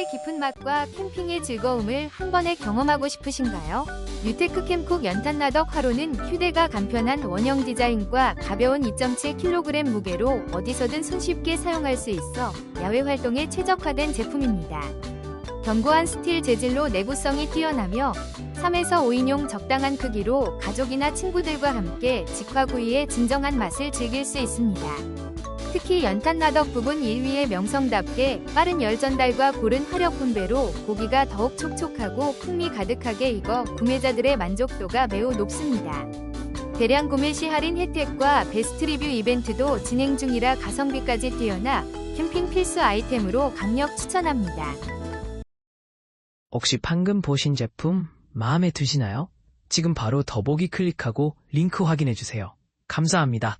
꿀 깊은 맛과 캠핑의 즐거움을 한 번에 경험하고 싶으신가요? 뉴테크 캠콕 연탄나덕 화로는 휴대가 간편한 원형 디자인과 가벼운 2.7kg 무게로 어디서든 손쉽게 사용할 수 있어 야외 활동에 최적화된 제품입니다. 견고한 스틸 재질로 내구성이 뛰어나며 3에서 5인용 적당한 크기로 가족이나 친구들과 함께 직화구이의 진정한 맛을 즐길 수 있습니다. 특히 연탄 나덕 부분 1위의 명성답게 빠른 열 전달과 고른 화력 분배로 고기가 더욱 촉촉하고 풍미 가득하게 익어 구매자들의 만족도가 매우 높습니다. 대량 구매 시 할인 혜택과 베스트 리뷰 이벤트도 진행 중이라 가성비까지 뛰어나 캠핑 필수 아이템으로 강력 추천합니다. 혹시 방금 보신 제품 마음에 드시나요? 지금 바로 더보기 클릭하고 링크 확인해주세요. 감사합니다.